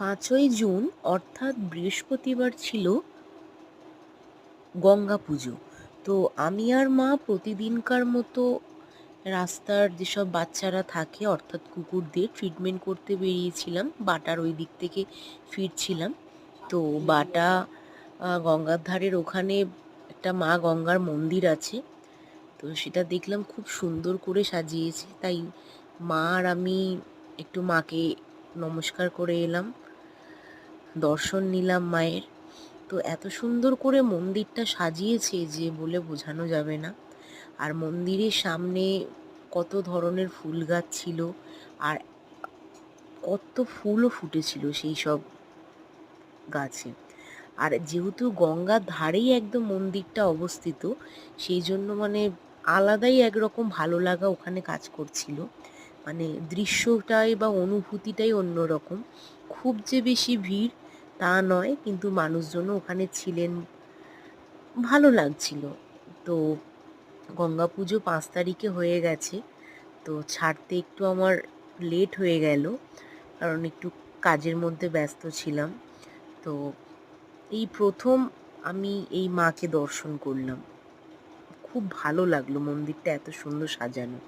পাঁচই জুন, অর্থাৎ বৃহস্পতিবার ছিল গঙ্গা পুজো। তো আমি আর মা প্রতিদিনকার মতো রাস্তার যেসব বাচ্চারা থাকে, অর্থাৎ কুকুরদের ট্রিটমেন্ট করতে বেরিয়েছিলাম। বাটার ওই দিক থেকে ফিরছিলাম। তো বাটা গঙ্গার ধারের ওখানে একটা মা গঙ্গার মন্দির আছে। তো সেটা দেখলাম খুব সুন্দর করে সাজিয়েছে। তাই মা আর আমি একটু মাকে নমস্কার করে এলাম। দর্শন নিলাম মায়ের। তো এত সুন্দর করে মন্দিরটা সাজিয়েছে যে বলে বোঝানো যাবে না। আর মন্দিরের সামনে কত ধরনের ফুল গাছ ছিল আর কত ফুলও ফুটেছিল সেই সব গাছে। আর যেহেতু গঙ্গার ধারেই একদম মন্দিরটা অবস্থিত, সেই জন্য মানে আলাদাই একরকম ভালো লাগা ওখানে কাজ করছিল। মানে দৃশ্যটাই বা অনুভূতিটাই অন্যরকম। খুব যে বেশি ভিড় তা নয়, কিন্তু মানুষজনও ওখানে ছিলেন। ভালো লাগছিল। তো গঙ্গা পুজো পাঁচ তারিখে হয়ে গেছে। তো ছাড়তে একটু আমার লেট হয়ে গেল, কারণ একটু কাজের মধ্যে ব্যস্ত ছিলাম। তো এই প্রথম আমি এই মাকে দর্শন করলাম। খুব ভালো লাগল মন্দিরটা এত সুন্দর সাজানো।